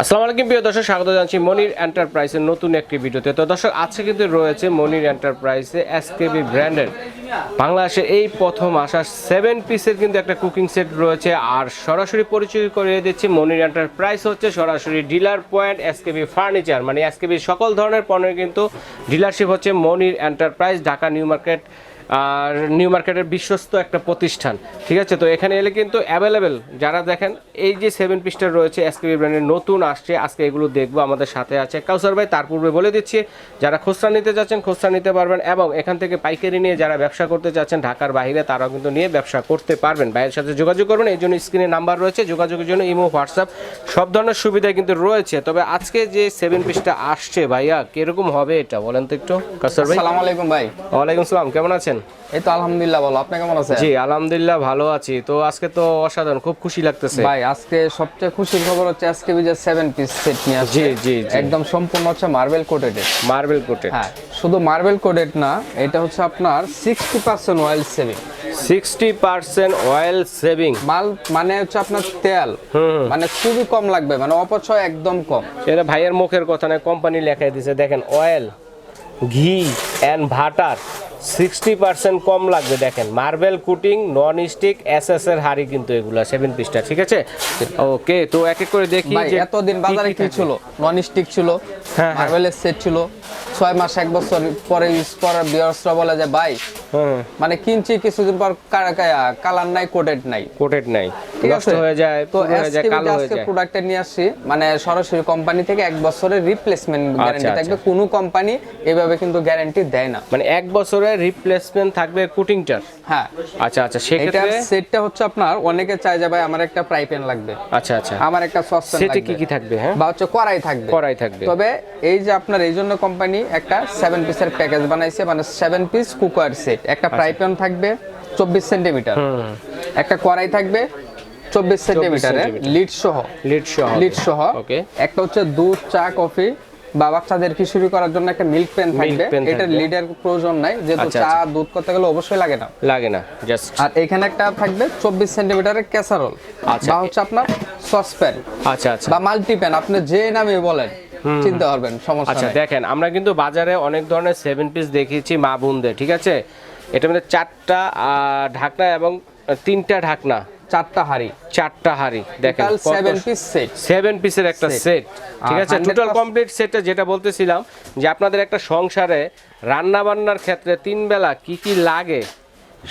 আসসালামু আলাইকুম, প্রিয় দর্শক, স্বাগত জানাচ্ছি মনির এন্টারপ্রাইজের নতুন একটি ভিডিওতে। তো দর্শক, আজকে কিন্তু রয়েছে মনির এন্টারপ্রাইজে এসকেবি ব্র্যান্ডের বাংলাদেশে এই প্রথম আসা সেভেন পিসের কিন্তু একটা কুকিং সেট রয়েছে। আর সরাসরি পরিচয় করিয়ে দিচ্ছি, মনির এন্টারপ্রাইজ হচ্ছে সরাসরি ডিলার পয়েন্ট এসকেবি ফার্নিচার। মানে এসকেবি সকল ধরনের পণ্যের কিন্তু ডিলারশিপ হচ্ছে Monir enterprise, Dhaka new market আর নিউ মার্কেটের বিশ্বস্ত একটা প্রতিষ্ঠান ঠিক আছে? তো এখানে এলে কিন্তু অ্যাভেলেবেল যারা দেখেন এই যে সেভেন পিসটা রয়েছে এসকেবি ব্র্যান্ডের নতুন আসছে আজকে এগুলো দেখব আমাদের সাথে আছে কাউসার ভাই তার পূর্বে বলে দিচ্ছি যারা খুচরা নিতে যাচ্ছেন খুচরা নিতে পারবেন এবং এখান থেকে পাইকারি নিয়ে যারা ব্যবসা করতে চাচ্ছেন ঢাকার বাইরে তারাও কিন্তু নিয়ে ব্যবসা করতে পারবেন। ভাইয়ের সাথে যোগাযোগ করবেন এই জন্য স্ক্রিনে নাম্বার রয়েছে যোগাযোগের জন্য ইমো হোয়াটসঅ্যাপ সব ধরনের সুবিধা কিন্তু রয়েছে। তবে আজকে যে সেভেন পিসটা আসছে ভাইয়া কীরকম হবে এটা বলেন তো একটু কাউসার ভাই। আসসালামু আলাইকুম ভাই। ওয়ালাইকুম সালাম কেমন আছেন? এই তো আলহামদুলিল্লাহ আপনি কেমন আছেন? জি আলহামদুলিল্লাহ ভালো আছি। তো আজকে তো অসাধারণ খুব খুশি লাগতেছে। ভাই আজকে সবচেয়ে খুশির খবর হচ্ছে আজকে যে সেভেন পিস সেট নিয়ে আসছে। জি জি একদম সম্পূর্ণ হচ্ছে মার্বেল কোটেড মার্বেল কোটে হ্যাঁ শুধু মার্বেল কোটেড না এটা হচ্ছে আপনার sixty percent oil saving sixty percent oil saving মাল মানে হচ্ছে আপনার তেল। মানে খুবই কম লাগবে মানে অপচয় একদম কম। এটা ভাইয়ের মুখের কথা নয় কোম্পানি লেখাই দিছে দেখেন অয়েল ঘি এন্ড ভাটার সিক্সটি পার্সেন্ট কম লাগবে দেখেন। Marble coating non stick S S এর হাড়ি কিন্তু এগুলো সেভেন পিসটা ঠিক আছে? ওকে তো এক এক করে দেখি এতদিন বাজারে কি কি ছিল? নন স্টিক ছিল হ্যাঁ। মার্বেলের সেট ছিল। ছয় মাস এক বছর পরে ইউজ করার বিয়ার্সরা বলে যে ভাই মানে কিনছি কিছুদিন পর কালার নাই কোটেড নাই। কোটেড নাই। নষ্ট হয়ে যায় তো আজকে প্রোডাক্টটা নিয়ে আসছি মানে সরাসরি কোম্পানি থেকে এক বছরের রিপ্লেসমেন্ট গ্যারান্টি আচ্ছা। থাকবে। কোনো কোম্পানি এভাবে কিন্তু গ্যারান্টি দেয় না। মানে এক বছরের রিপ্লেসমেন্ট থাকবে কুটিংটার হ্যাঁ। আচ্ছা আচ্ছা সেক্ষেত্রে সেটটা হচ্ছে আপনার অনেকে চাই যে ভাই আমার একটা ফ্রাই প্যান লাগবে। আচ্ছা আচ্ছা। আমার একটা সসপ্যান সেটে কি কি থাকবে হ্যাঁ? বা হচ্ছে কড়াই থাকবে। কড়াই থাকবে। তবে এই যে আপনার এই জন্য কোম্পানি একটা সেভেন পিসের প্যাকেজ বানাইছে মানে সেভেন পিস কুকার সেট একটা আচ্ছা। ফ্রাই প্যান থাকবে চব্বিশ সেন্টিমিটার একটা কড়াই থাকবে চব্বিশ সেন্টিমিটারের সেন্টিমিটার। লিড সহ। লিড সহ লিড সহ। একটা হচ্ছে দুধ চা কফি। বা বাচ্চাদের খিচুড়ি করার জন্য একটা মিল্ক পেন থাকবে। এটা লিডের প্রয়োজন নাই। যেহেতু আচ্ছা, চা আচ্ছা। দুধ করতে গেলে অবশ্যই লাগে না। লাগে না জাস্ট আর এখানে একটা থাকবে চব্বিশ সেন্টিমিটারের ক্যাসারোল আচ্ছা। বা হচ্ছে আপনার সসপ্যান আচ্ছা আচ্ছা। বা মাল্টি প্যান আপনি যে নামে বলেন। চিনতে পারবেন সমস্যা আচ্ছা দেখেন আমরা কিন্তু বাজারে অনেক ধরনের সেভেন পিস দেখিয়েছি মা বোনদের ঠিক আছে? এটার মধ্যে চারটা ঢাকনা এবং তিনটা ঢাকনা। চারটা হাড়ি। চারটা হাড়ি দেখেন সেভেন পিস সেট সেভেন পিসের একটা সেট ঠিক আছে? 100% টোটাল কমপ্লিট সেটটা যেটা বলতেছিলাম যে আপনাদের একটা সংসারে রান্না বান্নার ক্ষেত্রে তিন বেলা কি কি লাগে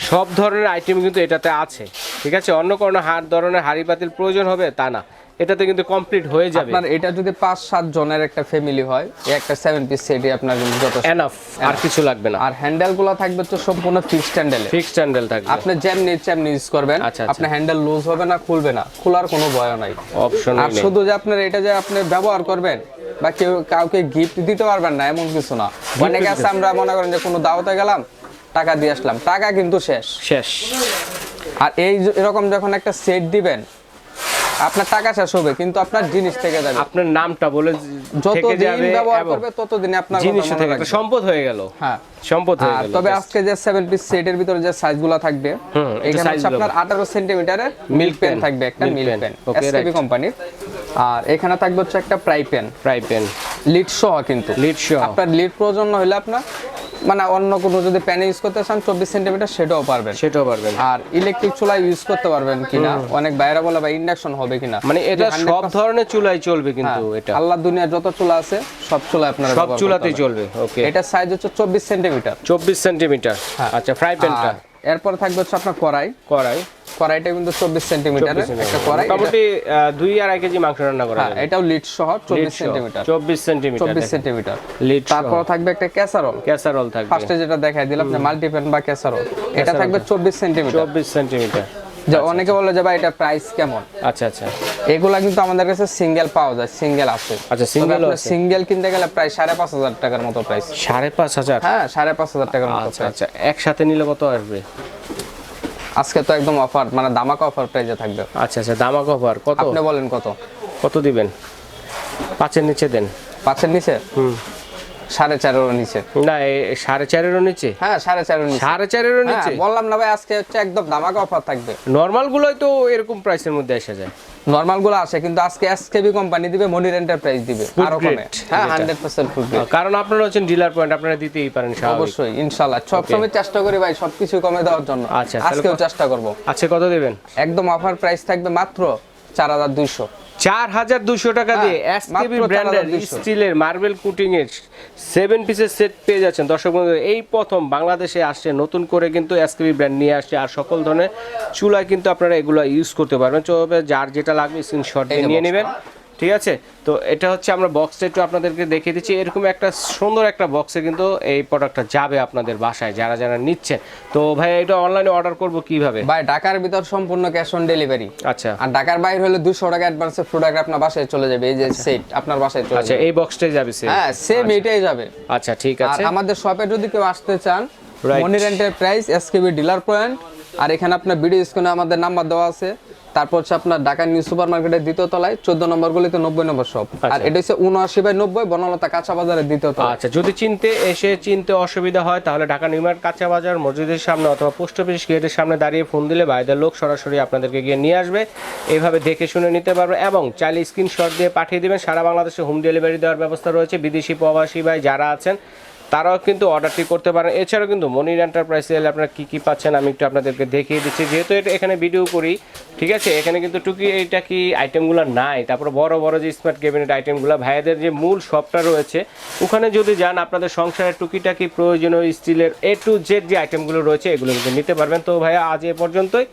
সব ধরনের আইটেম কিন্তু এটাতে আছে ঠিক আছে? অন্য কোনো হার ধরনের হাড়ি পাতিল প্রয়োজন হবে তা না। এটাতে কিন্তু কমপ্লিট হয়ে যাবে। আপনার এটা যদি পাঁচ সাত জনের একটা ফ্যামিলি হয় এই একটা সেভেন পিস সেটই আপনার কিন্তু যথেষ্ট। এনাফ আর কিছু লাগবে না। আর হ্যান্ডেলগুলো থাকবে তো সম্পূর্ণ ফিক্সড হ্যান্ডেলে ফিক্সড হ্যান্ডেল থাকবে। আপনি যেমনি তেমনি ইউজ করবেন আচ্ছা, আচ্ছা। আপনার হ্যান্ডেল লুজ হবে না খুলবে না। খোলার কোনো ভয় নাই। অপশন আর শুধু যে আপনার এটা যে আপনি ব্যবহার করবেন বা কেউ কাউকে গিফট দিতে পারবেন না এমন কিছু না। অনেকে আছে আমরা মনে করেন যে কোনো দাওয়াতে গেলাম টাকা দিয়ে আসলাম টাকা কিন্তু শেষ। শেষ। আর এই এরকম যখন একটা সেট দিবেন আপনার টাকা শেষ হবে কিন্তু আপনার জিনিস থেকে যাবে। আপনার নামটা বলে যত দিন ব্যবহার করবে ততদিন আপনার জিনিস থেকে সম্পদ হয়ে গেল। হ্যাঁ। সম্পদ হয়ে গেল তবে আজকে যে সেভেন পিস সেটের ভিতরে যে সাইজগুলো থাকবে এখানে আপনার আঠারো সেন্টিমিটারের মিল্ক পেন থাকবে একটা মিল্ক পেন এসকেবি. কোম্পানির আর এখানে থাকবে হচ্ছে একটা fry pan fry pan lid সহ কিন্তু। লিড সহ। আপনার লিড প্রয়োজন হলে আপনার মানে অন্য কোনো যদি প্যানে ইউজ করতে চান চব্বিশ সেন্টিমিটার সেটাও পারবেন। সেটাও পারবেন। আর ইলেকট্রিক চুলা ইউজ করতে পারবেন কিনা অনেক বাইরে বলে বা ইন্ডাকশন হবে কিনা। মানে এটা সব ধরনের চুলাই চলবে কিন্তু হ্যাঁ, এটা। আল্লাহ দুনিয়ার যত চুলা আছে সব চুলা আপনার সব চুলাতেই চলবে ওকে এটা সাইজ হচ্ছে চব্বিশ সেন্টিমিটার চব্বিশ সেন্টিমিটার হ্যাঁ। আচ্ছা ফ্রাই প্যানটা এরপর থাকবে হচ্ছে আপনার কড়াই। কড়াই। কড়াইটা কিন্তু চব্বিশ সেন্টিমিটারের একটা কড়াই। মোটামুটি দুই আড়াই কেজি মাংস রান্না করা হ্যাঁ এটাও লিড সহ চব্বিশ সেন্টিমিটার চব্বিশ সেন্টিমিটার চব্বিশ সেন্টিমিটার লিড তারপর থাকবে একটা ক্যাসারল ক্যাসারল থাকবে। ফার্স্টে যেটা দেখাই দিলাম যে মাল্টিপ্যান বা ক্যাসারল এটা থাকবে চব্বিশ সেন্টিমিটার চব্বিশ সেন্টিমিটার যে অনেকে বলে যে ভাই এটা প্রাইস কেমন? আচ্ছা আচ্ছা। এগুলা কিন্তু আমাদের কাছে সিঙ্গেল পাওয়া যায় সিঙ্গেল আছে। আচ্ছা, আছে। সিঙ্গেল কিনতে গেলে প্রায় সাড়ে পাঁচ হাজার টাকার মতো প্রাইস সাড়ে পাঁচ হাজার? হ্যাঁ সাড়ে পাঁচ হাজার টাকার মতো আচ্ছা আচ্ছা। একসাথে নিলে কত আসবে? আজকে তো একদম অফার মানে দামাকা অফার প্রাইসে থাকবে। আচ্ছা আচ্ছা দামা কভার কত? আপনি বলেন কত? কত দিবেন? পাঁচের নিচে দেন। পাঁচের নিচে? হুম। সাড়ে চারেরও নিচে। না সাড়ে চারেরও নিচে? হ্যাঁ সাড়ে চারের নিচে। সাড়ে চারেরও হ্যাঁ নিচে? বললাম না ভাই আজকে হচ্ছে একদম দামাকা অফার থাকবে। নর্মাল গুলোই তো এরকম প্রাইসের মধ্যে এসে যায়। নর্মালগুলো আসে কিন্তু আজকে এসকেবি কোম্পানি দিবে মনির এন্টারপ্রাইজ দিবে আরও কমে। হ্যাঁ যেটা। হান্ড্রেড পার্সেন্ট ফুড কারণ আপনারা হচ্ছেন ডিলার পয়েন্ট আপনারা দিতেই পারেন অবশ্যই ইনশাল্লাহ সবসময় চেষ্টা করি ভাই সবকিছু কমে দেওয়ার জন্য। আচ্ছা, আজকেও চেষ্টা করব। আচ্ছা কত দেবেন? একদম অফার প্রাইস থাকবে মাত্র চার হাজার দুইশো। চার হাজার দুশো টাকা দিয়ে হ্যাঁ, এসকেবি মাত্র ব্র্যান্ডের স্টিলের মার্বেল কুটিং এর সেভেন পিসের সেট পেয়ে যাচ্ছেন। দর্শক বন্ধু এই প্রথম বাংলাদেশে আসছে নতুন করে কিন্তু এসকেবি ব্র্যান্ড নিয়ে আসছে আর সকল ধরনের চুলায় কিন্তু আপনারা এগুলো ইউজ করতে পারবেন। যার যেটা লাগবে স্ক্রিনশট দিয়ে নিয়ে নেবেন। ঠিক আছে? তো এটা হচ্ছে আমরা বক্সটা একটু আপনাদেরকে দেখিয়ে দিচ্ছি। এরকম একটা সুন্দর একটা বক্সে কিন্তু এই প্রোডাক্টটা যাবে আপনাদের বাসায় যারা যারা নিচ্ছেন তো ভাই এটা অনলাইনে অর্ডার করব কীভাবে? ভাই ঢাকার ভিতর সম্পূর্ণ ক্যাশ অন ডেলিভারি আচ্ছা। আর ঢাকার বাইরে হলে দুশো টাকা অ্যাডভান্সে প্রোডাক্ট আপনার বাসায় চলে যাবে। এই যে সেট আপনার বাসায় চলে আচ্ছা এই বক্সটাই যাবে same? হ্যাঁ সেম এটাই যাবে। আচ্ছা ঠিক আছে। আর আমাদের শপে যদি কেউ আসতে চান Right. Monir enterprise SKB dealer point আর এখানে আপনার ভিডিও স্ক্রিনে আমাদের নাম্বার দেওয়া আছে। তারপর হচ্ছে আপনার ঢাকা নিউ সুপার মার্কেটের দ্বিতীয় তলায় চোদ্দ নম্বর গুলিতে নব্বই নম্বর শপ। আর আচ্ছা। এটা হচ্ছে উনআশি বাই নব্বই বনলতা কাঁচা বাজারের দ্বিতীয় তলায়। আচ্ছা যদি চিনতে এসে চিনতে অসুবিধা হয় তাহলে ঢাকা নিউমার্ট কাঁচা বাজার মসজিদের সামনে অথবা পোস্ট অফিস গেটের সামনে দাঁড়িয়ে ফোন দিলে বাইরের লোক সরাসরি আপনাদেরকে গিয়ে নিয়ে আসবে। এইভাবে দেখে শুনে নিতে পারবে এবং চাইলে স্ক্রিনশট দিয়ে পাঠিয়ে দেবেন। সারা বাংলাদেশে হোম ডেলিভারি দেওয়ার ব্যবস্থা রয়েছে। বিদেশি প্রবাসী ভাই যারা আছেন তারাও কিন্তু অর্ডারটি করতে পারেন। এছাড়াও কিন্তু মনির এন্টারপ্রাইজে এলে আপনারা কী কী পাচ্ছেন আমি একটু আপনাদেরকে দেখিয়ে দিচ্ছি। যেহেতু এটা এখানে ভিডিও করি, ঠিক আছে? এখানে কিন্তু টুকি এইটা কি আইটেমগুলো নাই। তারপরে বড় বড় যে স্মার্ট ক্যাবিনেট আইটেমগুলো ভাইয়াদের যে মূল শপটা রয়েছে, ওখানে যদি যান, আপনাদের সংসারের টুকিটাকি প্রয়োজনীয় স্টিলের এ টু জেড যে আইটেমগুলো রয়েছে, এগুলো কিন্তু নিতে পারবেন। তো ভাইয়া, আজ এ পর্যন্তই।